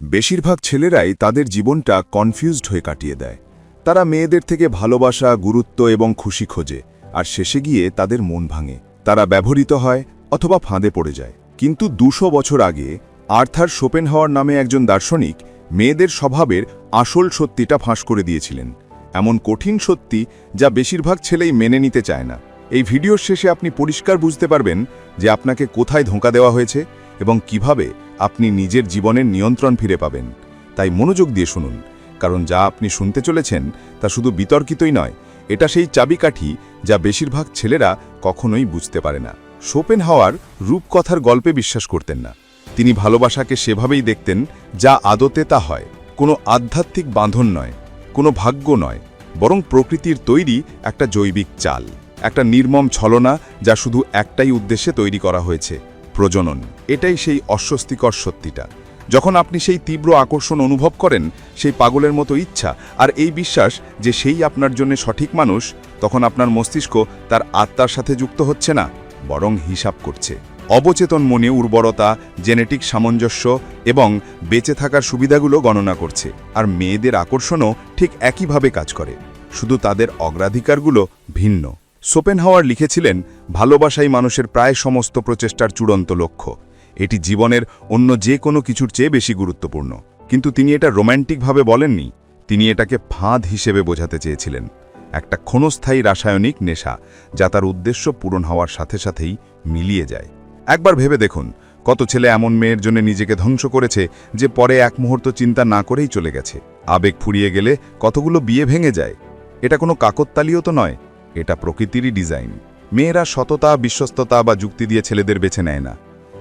বেশিরভাগ ছেলেরাই তাদের জীবনটা কনফিউজড হয়ে কাটিয়ে দেয়। তারা মেয়েদের থেকে ভালোবাসা, গুরুত্ব এবং খুশি খোঁজে, আর শেষে গিয়ে তাদের মন ভাঙে। তারা ব্যবহৃত হয় অথবা ফাঁদে পড়ে যায়। কিন্তু দুশো বছর আগে আর্থার শোপেনহাওয়ার নামে একজন দার্শনিক মেয়েদের স্বভাবের আসল সত্যিটা ফাঁস করে দিয়েছিলেন। এমন কঠিন সত্যি যা বেশিরভাগ ছেলেই মেনে নিতে চায় না। এই ভিডিওর শেষে আপনি পরিষ্কার বুঝতে পারবেন যে আপনাকে কোথায় ধোঁকা দেওয়া হয়েছে এবং কীভাবে আপনি নিজের জীবনের নিয়ন্ত্রণ ফিরে পাবেন। তাই মনোযোগ দিয়ে শুনুন, কারণ যা আপনি শুনতে চলেছেন তা শুধু বিতর্কিতই নয়, এটা সেই চাবিকাঠি যা বেশিরভাগ ছেলেরা কখনোই বুঝতে পারে না। শোপেন হাওয়ার রূপকথার গল্পে বিশ্বাস করতেন না। তিনি ভালোবাসাকে সেভাবেই দেখতেন যা আদতে তা হয়। কোনো আধ্যাত্মিক বাঁধন নয়, কোনো ভাগ্য নয়, বরং প্রকৃতির তৈরি একটা জৈবিক চাল, একটা নির্মম ছলনা যা শুধু একটাই উদ্দেশ্যে তৈরি করা হয়েছে। প্রজনন। এটাই সেই অস্বস্তিকর সত্যিটা। যখন আপনি সেই তীব্র আকর্ষণ অনুভব করেন, সেই পাগলের মতো ইচ্ছা আর এই বিশ্বাস যে সেই আপনার জন্য সঠিক মানুষ, তখন আপনার মস্তিষ্ক তার আত্মার সাথে যুক্ত হচ্ছে না, বরং হিসাব করছে। অবচেতন মনে উর্বরতা, জেনেটিক সামঞ্জস্য এবং বেঁচে থাকার সুবিধাগুলো গণনা করছে আর মেয়েদের আকর্ষণও ঠিক একইভাবে কাজ করে। শুধু তাদের অগ্রাধিকারগুলো ভিন্ন। সোপেনহাওয়ার লিখেছিলেন, ভালোবাসাই মানুষের প্রায় সমস্ত প্রচেষ্টার চূড়ান্ত লক্ষ্য। এটি জীবনের অন্য যে কোনো কিছুর চেয়ে বেশি গুরুত্বপূর্ণ। কিন্তু তিনি এটা রোম্যান্টিকভাবে বলেননি। তিনি এটাকে ফাঁদ হিসেবে বোঝাতে চেয়েছিলেন। একটা ক্ষণস্থায়ী রাসায়নিক নেশা, যা তার উদ্দেশ্য পূরণ হওয়ার সাথে সাথেই মিলিয়ে যায়। একবার ভেবে দেখুন, কত ছেলে এমন মেয়ের জন্য নিজেকে ধ্বংস করেছে, যে পরে এক মুহূর্ত চিন্তা না করেই চলে গেছে। আবেগ ফুরিয়ে গেলে কতগুলো বিয়ে ভেঙে যায়? এটা কোনো কাকত্তালিও তো নয়। এটা প্রকৃতিরই ডিজাইন। মেয়েরা সততা, বিশ্বস্ততা বা যুক্তি দিয়ে ছেলেদের বেছে নেয় না।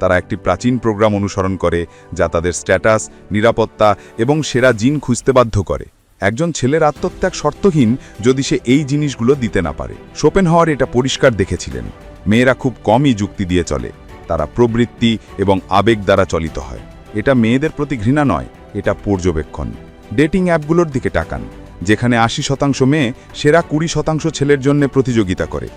তারা একটি প্রাচীন প্রোগ্রাম অনুসরণ করে, যা তাদের স্ট্যাটাস, নিরাপত্তা এবং সেরা জিন খুঁজতে বাধ্য করে। একজন ছেলের আত্মত্যাগ শর্তহীন যদি সে এই জিনিসগুলো দিতে না পারে। শোপেন হওয়ার এটা পরিষ্কার দেখেছিলেন। মেয়েরা খুব কমই যুক্তি দিয়ে চলে। তারা প্রবৃত্তি এবং আবেগ দ্বারা চলিত হয়। এটা মেয়েদের প্রতি ঘৃণা নয়, এটা পর্যবেক্ষণ। ডেটিং অ্যাপগুলোর দিকে টাকান যেখানে আশি শতাংশ মেয়ে, সেরা কুড়ি শতাংশ ছেলের জন্য প্রতিযোগিতা করে।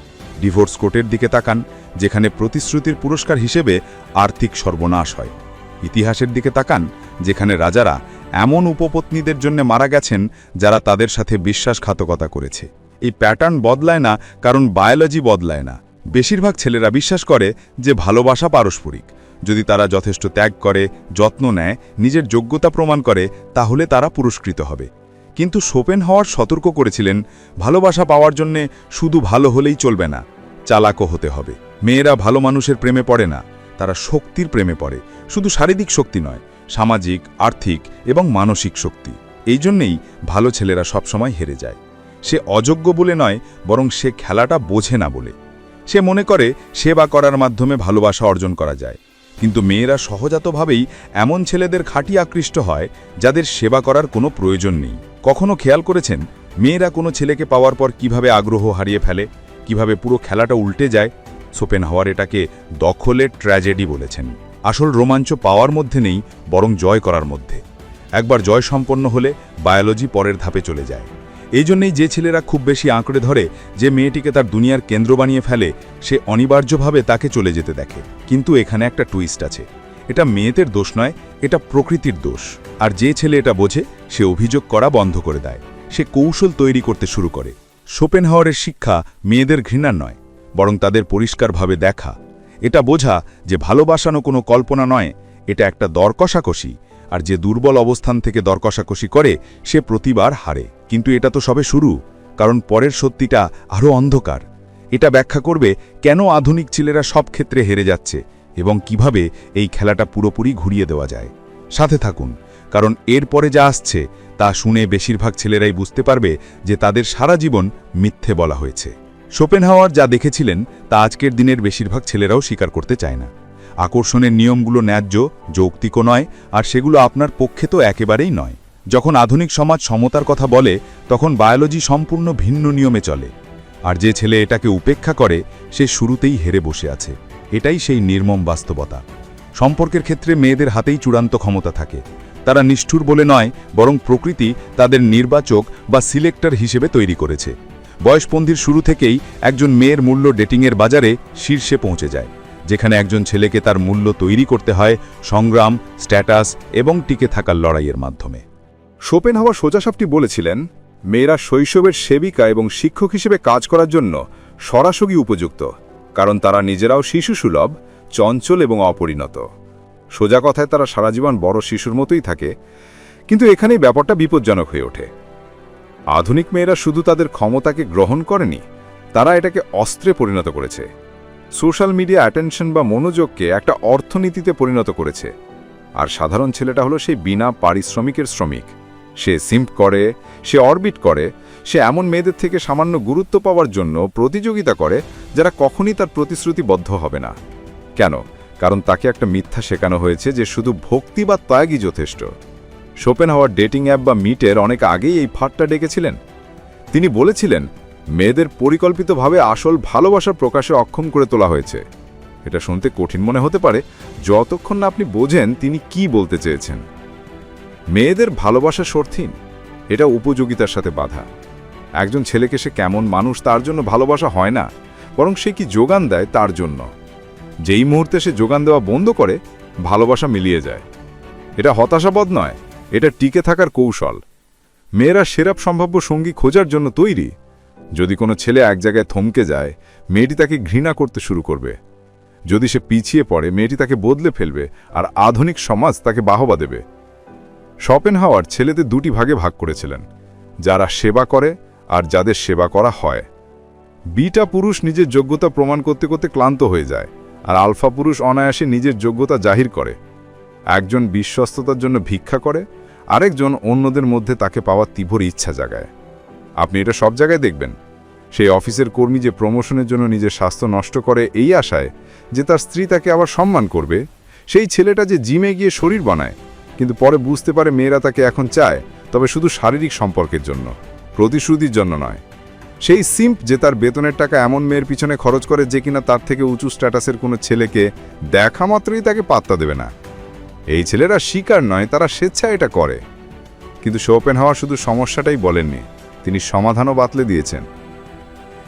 ডিভোর্স কোর্টের দিকে তাকান, যেখানে প্রতিশ্রুতির পুরস্কার হিসেবে আর্থিক সর্বনাশ হয়। ইতিহাসের দিকে তাকান, যেখানে রাজারা এমন উপপত্নীদের জন্য মারা গেছেন, যারা তাদের সাথে বিশ্বাসঘাতকতা করেছে। এই প্যাটার্ন বদলায় না, কারণ বায়োলজি বদলায় না। বেশিরভাগ ছেলেরা বিশ্বাস করে যে ভালোবাসা পারস্পরিক। যদি তারা যথেষ্ট ত্যাগ করে, যত্ন নেয়, নিজের যোগ্যতা প্রমাণ করে, তাহলে তারা পুরস্কৃত হবে। কিন্তু শোপেন হওয়ার সতর্ক করেছিলেন, ভালোবাসা পাওয়ার জন্যে শুধু ভালো হলেই চলবে না, চালাকও হতে হবে। মেয়েরা ভালো মানুষের প্রেমে পড়ে না, তারা শক্তির প্রেমে পড়ে। শুধু শারীরিক শক্তি নয়, সামাজিক, আর্থিক এবং মানসিক শক্তি। এই জন্যেই ভালো ছেলেরা সবসময় হেরে যায়। সে অযোগ্য বলে নয়, বরং সে খেলাটা বোঝে না বলে। সে মনে করে সেবা করার মাধ্যমে ভালোবাসা অর্জন করা যায়। কিন্তু মেয়েরা সহজাতভাবেই এমন ছেলেদের খাঁটি আকৃষ্ট হয়, যাদের সেবা করার কোনো প্রয়োজন নেই। কখনো খেয়াল করেছেন, মেয়েরা কোনো ছেলেকে পাওয়ার পর কীভাবে আগ্রহ হারিয়ে ফেলে, কীভাবে পুরো খেলাটা উল্টে যায়? সোপেন হাওয়ার এটাকে দখলের ট্র্যাজেডি বলেছেন। আসল রোমাঞ্চ পাওয়ার মধ্যে নেই, বরং জয় করার মধ্যে। একবার জয় সম্পন্ন হলে বায়োলজি পরের ধাপে চলে যায়। এই জন্যই যে ছেলেরা খুব বেশি আঁকড়ে ধরে, যে মেয়েটিকে তার দুনিয়ার কেন্দ্র বানিয়ে ফেলে, সে অনিবার্যভাবে তাকে চলে যেতে দেখে। কিন্তু এখানে একটা টুইস্ট আছে। এটা মেয়েদের দোষ নয়, এটা প্রকৃতির দোষ। আর যে ছেলে এটা বোঝে, সে অভিযোগ করা বন্ধ করে দেয়। সে কৌশল তৈরি করতে শুরু করে। শোপেনহাওয়ারের শিক্ষা মেয়েদের ঘৃণার নয়, বরং তাদের পরিষ্কারভাবে দেখা। এটা বোঝা যে ভালোবাসানো কোনো কল্পনা নয়, এটা একটা দর কষাকষি আর যে দুর্বল অবস্থান থেকে দর কষাকষি করে, সে প্রতিবার হারে। কিন্তু এটা তো সবে শুরু, কারণ পরের সত্যিটা আরও অন্ধকার। এটা ব্যাখ্যা করবে কেন আধুনিক ছেলেরা সব ক্ষেত্রে হেরে যাচ্ছে এবং কীভাবে এই খেলাটা পুরোপুরি ঘুরিয়ে দেওয়া যায়। সাথে থাকুন, কারণ এরপরে যা আসছে, তা শুনে বেশিরভাগ ছেলেরাই বুঝতে পারবে যে তাদের সারা জীবন মিথ্যে বলা হয়েছে। শোপেনহাওয়ার যা দেখেছিলেন, তা আজকের দিনের বেশিরভাগ ছেলেরাও স্বীকার করতে চায় না। আকর্ষণের নিয়মগুলো ন্যায্য, যৌক্তিকও নয়, আর সেগুলো আপনার পক্ষে তো একেবারেই নয়। যখন আধুনিক সমাজ সমতার কথা বলে, তখন বায়োলজি সম্পূর্ণ ভিন্ন নিয়মে চলে। আর যে ছেলে এটাকে উপেক্ষা করে, সে শুরুতেই হেরে বসে আছে। এটাই সেই নির্মম বাস্তবতা। সম্পর্কের ক্ষেত্রে মেয়েদের হাতেই চূড়ান্ত ক্ষমতা থাকে। তারা নিষ্ঠুর বলে নয়, বরং প্রকৃতি তাদের নির্বাচক বা সিলেক্টর হিসেবে তৈরি করেছে। বয়সপন্থীর শুরু থেকেই একজন মেয়ের মূল্য ডেটিংয়ের বাজারে শীর্ষে পৌঁছে যায়, যেখানে একজন ছেলেকে তার মূল্য তৈরি করতে হয় সংগ্রাম, স্ট্যাটাস এবং টিকে থাকার লড়াইয়ের মাধ্যমে। শোপেন হাওয়া সোজাসাপটি বলেছিলেন, মেয়েরা শৈশবের সেবিকা এবং শিক্ষক হিসেবে কাজ করার জন্য সরাসরি উপযুক্ত, কারণ তারা নিজেরাও শিশুসুলভ, চঞ্চল এবং অপরিণত। সোজা কথায় তারা সারা জীবন বড় শিশুর মতোই থাকে, কিন্তু এখানেই ব্যাপারটা বিপজ্জনক হয়ে ওঠে। আধুনিক মেয়েরা শুধু তাদের ক্ষমতাকে গ্রহণ করেনি, তারা এটাকে অস্ত্রে পরিণত করেছে। সোশ্যাল মিডিয়া অ্যাটেনশন বা মনোযোগকে একটা অর্থনীতিতে পরিণত করেছে। আর সাধারণ ছেলেটা হলো সেই বিনা পারিশ্রমিকের শ্রমিক। সে সিম্প করে, সে অরবিট করে, সে এমন মেয়েদের থেকে সামান্য গুরুত্ব পাওয়ার জন্য প্রতিযোগিতা করে যারা কখনই তার প্রতিশ্রুতিবদ্ধ হবে না। কেন? কারণ তাকে একটা মিথ্যা শেখানো হয়েছে যে শুধু ভক্তি বা ত্যাগই যথেষ্ট। শোপেন হওয়ার ডেটিং অ্যাপ বা মিটের অনেক আগেই এই ফাটটা ডেকেছিলেন। তিনি বলেছিলেন, মেয়েদের পরিকল্পিতভাবে আসল ভালোবাসা প্রকাশে অক্ষম করে তোলা হয়েছে। এটা শুনতে কঠিন মনে হতে পারে, যতক্ষণ না আপনি বোঝেন তিনি কি বলতে চেয়েছেন। মেয়েদের ভালোবাসা সর্থীন। এটা উপযোগিতার সাথে বাধা। একজন ছেলেকে সে কেমন মানুষ তার জন্য ভালোবাসা হয় না, বরং সে কি যোগান দেয় তার জন্য। যেই মুহূর্তে সে যোগান দেওয়া বন্ধ করে, ভালোবাসা মিলিয়ে যায়। এটা হতাশাবদ নয়, এটা টিকে থাকার কৌশল। মেয়েরা সেরাপ সম্ভাব্য সঙ্গী খোঁজার জন্য তৈরি। যদি কোনো ছেলে এক জায়গায় থমকে যায়, মেয়েটি তাকে ঘৃণা করতে শুরু করবে। যদি সে পিছিয়ে পড়ে, মেয়েটি তাকে বদলে ফেলবে আর আধুনিক সমাজ তাকে বাহবা দেবে। শপেন হাওয়ার ছেলেদের দুটি ভাগে ভাগ করেছিলেন, যারা সেবা করে আর যাদের সেবা করা হয়। বিটা পুরুষ নিজের যোগ্যতা প্রমাণ করতে করতে ক্লান্ত হয়ে যায়, আর আলফা পুরুষ অনায়াসে নিজের যোগ্যতা জাহির করে। একজন বিশ্বস্ততার জন্য ভিক্ষা করে, আরেকজন অন্যদের মধ্যে তাকে পাওয়ার তীব্র ইচ্ছা জাগায়। আপনি এটা সব জায়গায় দেখবেন। সেই অফিসের কর্মী যে প্রমোশনের জন্য নিজের স্বাস্থ্য নষ্ট করে এই আশায় যে তার স্ত্রী তাকে আবার সম্মান করবে, সেই ছেলেটা যে জিমে গিয়ে শরীর বানায় কিন্তু পরে বুঝতে পারে মেয়েরা তাকে এখন চায়, তবে শুধু শারীরিক সম্পর্কের জন্য, প্রতিশ্রুতির জন্য নয়। সেই সিম্প যে তার বেতনের টাকা এমন মেয়ের পিছনে খরচ করে যে কিনা তার থেকে উঁচু স্ট্যাটাসের কোনো ছেলেকে দেখা মাত্রই তাকে পাত্তা দেবে না। এই ছেলেরা শিকার নয়, তারা স্বেচ্ছায় এটা করে। কিন্তু শোপেন হওয়া শুধু সমস্যাটাই বলেননি, তিনি সমাধানও বাতলে দিয়েছেন।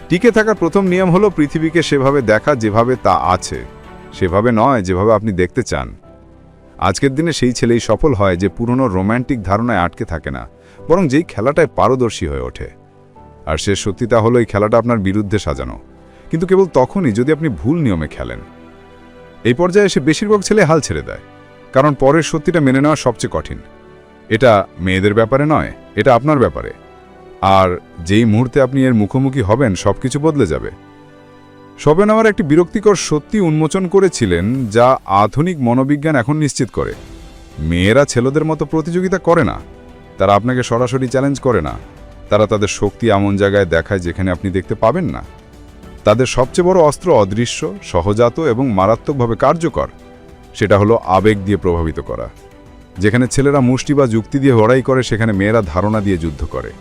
টিকে থাকার প্রথম নিয়ম হলো পৃথিবীকে সেভাবে দেখা যেভাবে তা আছে, সেভাবে নয় যেভাবে আপনি দেখতে চান। আজকের দিনে সেই ছেলেই সফল হয় যে পুরনো রোম্যান্টিক ধারণায় আটকে থাকে না, বরং যেই খেলাটায় পারদর্শী হয়ে ওঠে। আর সে সত্যিটা হলো এই খেলাটা আপনার বিরুদ্ধে সাজানো। কিন্তু কেবল তখনই যদি আপনি ভুল নিয়মে খেলেন। এই পর্যায়ে এসে বেশিরভাগ ছেলে হাল ছেড়ে দেয়, কারণ পরের সত্যিটা মেনে নেওয়া সবচেয়ে কঠিন। এটা মেয়েদের ব্যাপারে নয়, এটা আপনার ব্যাপারে। আর যেই মুহূর্তে আপনি এর মুখোমুখি হবেন, সবকিছু বদলে যাবে। আমার একটি বিরক্তিকর সত্যি উন্মোচন করেছিলেন যা আধুনিক মনোবিজ্ঞান এখন নিশ্চিত করে। মেয়েরা ছেলেদের মতো প্রতিযোগিতা করে না। তারা আপনাকে সরাসরি চ্যালেঞ্জ করে না। তারা তাদের শক্তি এমন জায়গায় দেখায় যেখানে আপনি দেখতে পাবেন না। তাদের সবচেয়ে বড় অস্ত্র অদৃশ্য, সহজাত এবং মারাত্মকভাবে কার্যকর। সেটা হলো আবেগ দিয়ে প্রভাবিত করা। যেখানে ছেলেরা মুষ্টি বা যুক্তি দিয়ে লড়াই করে, সেখানে মেয়েরা ধারণা দিয়ে যুদ্ধ করে।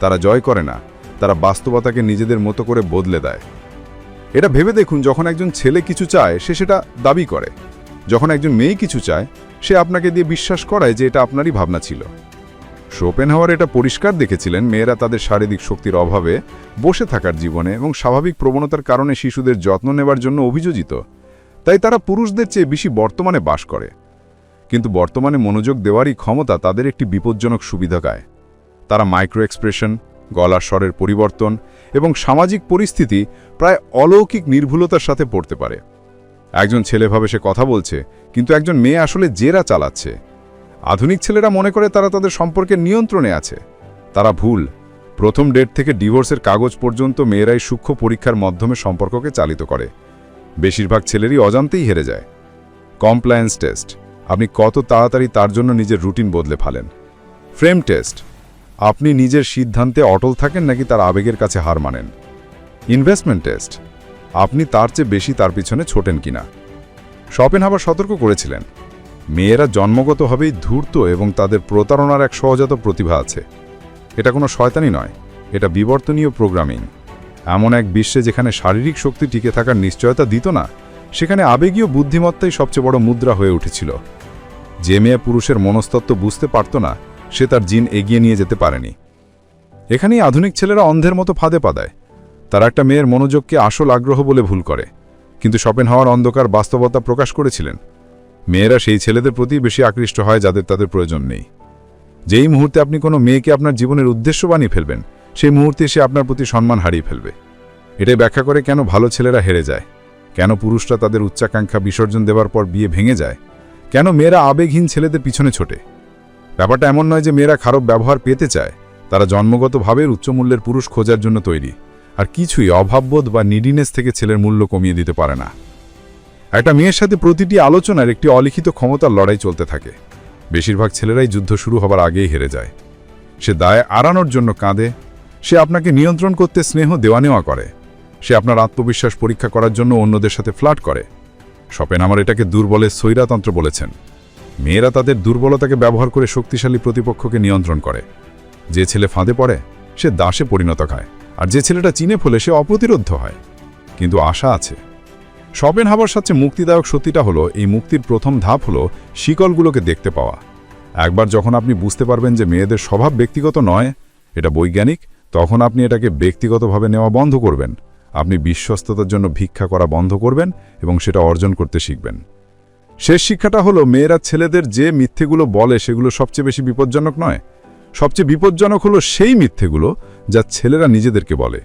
তারা জয় করে না। তারা বাস্তবতাকে নিজেদের মতো করে বদলে দেয়। এটা ভেবে দেখুন যখন একজন ছেলে কিছু চায়, সে সেটা দাবি করে। যখন একজন মেয়ে কিছু চায়, সে আপনাকে দিয়ে বিশ্বাস করায় যে এটা আপনারই ভাবনা ছিল। শোপেন হাওয়ার এটা পরিষ্কার দেখেছিলেন মেয়েরা তাদের শারীরিক শক্তির অভাবে বসে থাকার জীবনে এবং স্বাভাবিক প্রবণতার কারণে শিশুদের যত্ন নেবার জন্য অভিযোজিত। তাই তারা পুরুষদের চেয়ে বেশি বর্তমানে বাস করে। কিন্তু বর্তমানে মনোযোগ দেওয়ারই ক্ষমতা তাদের একটি বিপজ্জনক সুবিধা গায়। তারা মাইক্রো এক্সপ্রেশন গলার স্বরের পরিবর্তন এবং সামাজিক পরিস্থিতি প্রায় অলৌকিক নির্ভুলতার সাথে পড়তে পারে। একজন ছেলেভাবে সে কথা বলছে, কিন্তু একজন মেয়ে আসলে জেরা চালাচ্ছে। আধুনিক ছেলেরা মনে করে তারা তাদের সম্পর্কের নিয়ন্ত্রণে আছে। তারা ভুল। প্রথম ডেট থেকে ডিভোর্সের কাগজ পর্যন্ত মেয়েরাই সূক্ষ্ম পরীক্ষার মাধ্যমে সম্পর্ককে চালিত করে। বেশিরভাগ ছেলেরই অজান্তেই হেরে যায়। Compliance test. আপনি কত তাড়াতাড়ি তার জন্য নিজের রুটিন বদলে ফেলেন। Frame test. আপনি নিজের সিদ্ধান্তে অটল থাকেন নাকি তার আবেগের কাছে হার মানেন? ইনভেস্টমেন্ট টেস্ট আপনি তার চেয়ে বেশি তার পিছনে ছোটেন কিনা? শপেন হাবার সতর্ক করেছিলেন। মেয়েরা জন্মগতভাবেই ধূর্ত এবং তাদের প্রতারণার এক সহজাত প্রতিভা আছে। এটা কোনো শয়তানি নয়, এটা বিবর্তনীয় প্রোগ্রামিং এমন এক বিশ্বে যেখানে শারীরিক শক্তি টিকে থাকার নিশ্চয়তা দিত না, সেখানে আবেগীয় বুদ্ধিমত্তাই সবচেয়ে বড় মুদ্রা হয়ে উঠেছিল। যে মেয়ে পুরুষের মনস্তত্ত্ব বুঝতে পারত না সে তার জিন এগিয়ে নিয়ে যেতে পারেনি। এখানেই আধুনিক ছেলেরা অন্ধের মতো ফাঁদে পাদায়। তারা একটা মেয়ের মনোযোগকে আসল আগ্রহ বলে ভুল করে। কিন্তু শপেন হওয়ার অন্ধকার বাস্তবতা প্রকাশ করেছিলেন। মেয়েরা সেই ছেলেদের প্রতি বেশি আকৃষ্ট হয় যাদের তাদের প্রয়োজন নেই। যেই মুহূর্তে আপনি কোনো মেয়েকে আপনার জীবনের উদ্দেশ্য বানিয়ে ফেলবেন, সেই মুহূর্তে সে আপনার প্রতি সম্মান হারিয়ে ফেলবে। এটাই ব্যাখ্যা করে কেন ভালো ছেলেরা হেরে যায়? কেন পুরুষরা তাদের উচ্চাকাঙ্ক্ষা বিসর্জন দেওয়ার পর বিয়ে ভেঙে যায়? কেন মেয়েরা আবেগহীন ছেলেদের পিছনে ছোটে? ব্যাপারটা এমন নয় যে মেয়েরা খারাপ ব্যবহার পেতে চায়। তারা জন্মগতভাবে উচ্চমূল্যের পুরুষ খোঁজার জন্য তৈরি। আর কিছুই অভাববোধ বা নিডিনেস থেকে ছেলের মূল্য কমিয়ে দিতে পারে না। একটা মেয়ের সাথে প্রতিটি আলোচনার একটি অলিখিত ক্ষমতার লড়াই চলতে থাকে। বেশিরভাগ ছেলেরাই যুদ্ধ শুরু হবার আগেই হেরে যায়। সে দায় আড়ানোর জন্য কাঁদে। সে আপনাকে নিয়ন্ত্রণ করতে স্নেহ দেওয়া নেওয়া করে। সে আপনার আত্মবিশ্বাস পরীক্ষা করার জন্য অন্যদের সাথে ফ্লার্ট করে। শপেন আমার এটাকে দুর্বলের স্বৈরাতন্ত্র বলেছেন। মেয়েরা তাদের দুর্বলতাকে ব্যবহার করে শক্তিশালী প্রতিপক্ষকে নিয়ন্ত্রণ করে। যে ছেলে ফাঁদে পড়ে, সে দাসে পরিণত খায়, আর যে ছেলেটা চিনে ফলে, সে অপ্রতিরোধ্য হয়। কিন্তু আশা আছে। শপেন হাবার সবচেয়ে মুক্তিদায়ক সত্যিটা হলো, এই মুক্তির প্রথম ধাপ হলো শিকলগুলোকে দেখতে পাওয়া। একবার যখন আপনি বুঝতে পারবেন যে মেয়েদের স্বভাব ব্যক্তিগত নয়, এটা বৈজ্ঞানিক, তখন আপনি এটাকে ব্যক্তিগতভাবে নেওয়া বন্ধ করবেন। আপনি বিশ্বস্ততার জন্য ভিক্ষা করা বন্ধ করবেন এবং সেটা অর্জন করতে শিখবেন। শেষ শিক্ষাটা হলো মেয়েরা ছেলেদের যে মিথ্যেগুলো বলে সেগুলো সবচেয়ে বেশি বিপজ্জনক নয়। সবচেয়ে বিপজ্জনক হলো সেই মিথ্যেগুলো যা ছেলেরা নিজেদেরকে বলে।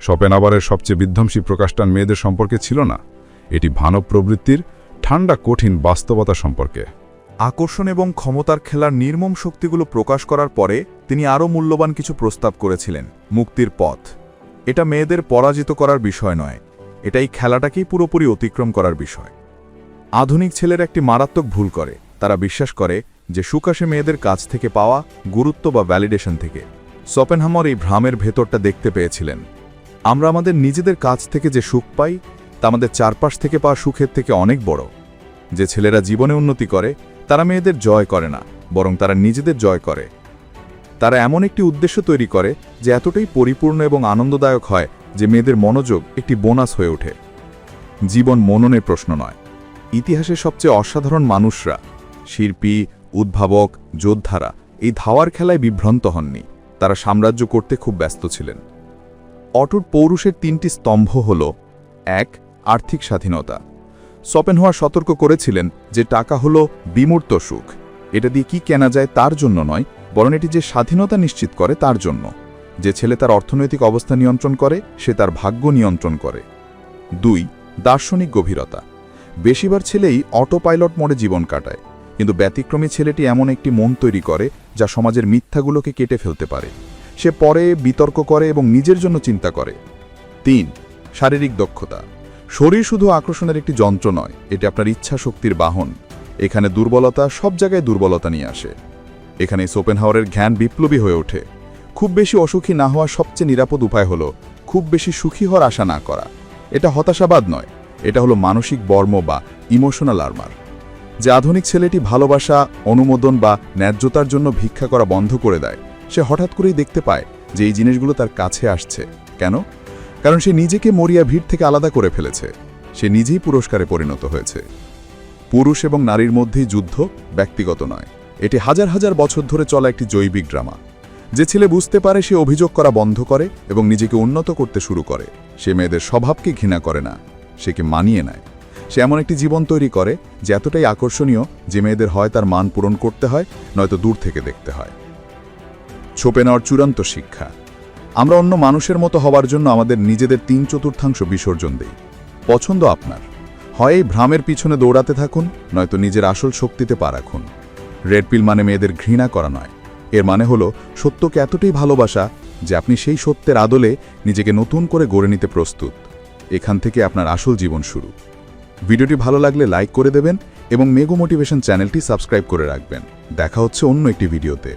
শপেনাবারের সবচেয়ে বিধ্বংসী প্রকাশটান মেয়েদের সম্পর্কে ছিল না। এটি ভানব প্রবৃত্তির ঠান্ডা, কঠিন বাস্তবতা সম্পর্কে। আকর্ষণ এবং ক্ষমতার খেলার নির্মম শক্তিগুলো প্রকাশ করার পরে তিনি আরও মূল্যবান কিছু প্রস্তাব করেছিলেন, মুক্তির পথ। এটা মেয়েদের পরাজিত করার বিষয় নয়। এটাই খেলাটাকেই পুরোপুরি অতিক্রম করার বিষয়। আধুনিক ছেলের একটি মারাত্মক ভুল করে। তারা বিশ্বাস করে যে আসে মেয়েদের কাছ থেকে পাওয়া গুরুত্ব বা ভ্যালিডেশন থেকে। সপেনহামর এই ভ্রামের ভেতরটা দেখতে পেয়েছিলেন। আমরা আমাদের নিজেদের কাছ থেকে যে সুখ পাই, তা আমাদের চারপাশ থেকে পাওয়া সুখের থেকে অনেক বড়। যে ছেলেরা জীবনে উন্নতি করে, তারা মেয়েদের জয় করে না, বরং তারা নিজেদের জয় করে। তারা এমন একটি উদ্দেশ্য তৈরি করে যে এতটাই পরিপূর্ণ এবং আনন্দদায়ক হয় যে মেয়েদের মনোযোগ একটি বোনাস হয়ে ওঠে। জীবন মননের প্রশ্ন নয়। ইতিহাসের সবচেয়ে অসাধারণ মানুষরা, শিল্পী, উদ্ভাবক, যোদ্ধারা, এই ধাওয়ার খেলায় বিভ্রান্ত হননি। তারা সাম্রাজ্য করতে খুব ব্যস্ত ছিলেন। অটুট পৌরুষের তিনটি স্তম্ভ হল, এক, আর্থিক স্বাধীনতা। সপেনহোয়া সতর্ক করেছিলেন যে টাকা হল বিমূর্ত সুখ। এটা দিয়ে কি কেনা যায় তার জন্য নয়, বরং এটি যে স্বাধীনতা নিশ্চিত করে তার জন্য। যে ছেলে তার অর্থনৈতিক অবস্থা নিয়ন্ত্রণ করে, সে তার ভাগ্য নিয়ন্ত্রণ করে। দুই, দার্শনিক গভীরতা। বেশিবার ছেলেই অটো পাইলট মোডে জীবন কাটায়। কিন্তু ব্যতিক্রমী ছেলেটি এমন একটি মন তৈরি করে, যা সমাজের মিথ্যাগুলোকে কেটে ফেলতে পারে। সে পরে বিতর্ক করে এবং নিজের জন্য চিন্তা করে। তিন, শারীরিক দক্ষতা। শরীর শুধু আকর্ষণের একটি যন্ত্র নয়, এটি আপনার ইচ্ছা শক্তির বাহন। এখানে দুর্বলতা সব জায়গায় দুর্বলতা নিয়ে আসে। এখানে সোপেনহাওয়ারের জ্ঞান বিপ্লবী হয়ে ওঠে। খুব বেশি অসুখী না হওয়ার সবচেয়ে নিরাপদ উপায় হলো, খুব বেশি সুখী হওয়ার আশা না করা। এটা হতাশাবাদ নয় এটা হলো মানসিক বর্ম বা ইমোশনাল আর্মার, যে আধুনিক ছেলেটি ভালোবাসা, অনুমোদন বা ন্যায্যতার জন্য ভিক্ষা করা বন্ধ করে দেয়। সে হঠাৎ করেই দেখতে পায় যে এই জিনিসগুলো তার কাছে আসছে। কেন? কারণ সে নিজেকে মরিয়া ভিড় থেকে আলাদা করে ফেলেছে। সে নিজেই পুরস্কারে পরিণত হয়েছে। পুরুষ এবং নারীর মধ্যেই যুদ্ধ ব্যক্তিগত নয়। এটি হাজার হাজার বছর ধরে চলা একটি জৈবিক ড্রামা। যে ছেলে বুঝতে পারে সে অভিযোগ করা বন্ধ করে এবং নিজেকে উন্নত করতে শুরু করে। সে মেয়েদের স্বভাবকে ঘৃণা করে না। সে কে মানিয়ে নেয়? সে এমন একটি জীবন তৈরি করে যে এতটাই আকর্ষণীয় যে মেয়েদের হয় তার মান পূরণ করতে হয়, নয়তো দূর থেকে দেখতে হয়। ছোপে নেওয়ার চূড়ান্ত শিক্ষা। আমরা অন্য মানুষের মতো হওয়ার জন্য আমাদের নিজেদের তিন চতুর্থাংশ বিসর্জন দেই। পছন্দ আপনার। হয় এই ভ্রামের পিছনে দৌড়াতে থাকুন, নয়তো নিজের আসল শক্তিতে পা রাখুন। রেড পিল মানে মেয়েদের ঘৃণা করা নয়। এর মানে হলো, সত্যকে এতটাই ভালোবাসা যে আপনি সেই সত্যের আদলে নিজেকে নতুন করে গড়ে নিতে প্রস্তুত। এখান থেকে আপনার আসল জীবন শুরু। ভিডিওটি ভালো লাগলে লাইক করে দেবেন এবং মেগো মোটিভেশন চ্যানেলটি সাবস্ক্রাইব করে রাখবেন। দেখা হচ্ছে অন্য একটি ভিডিওতে।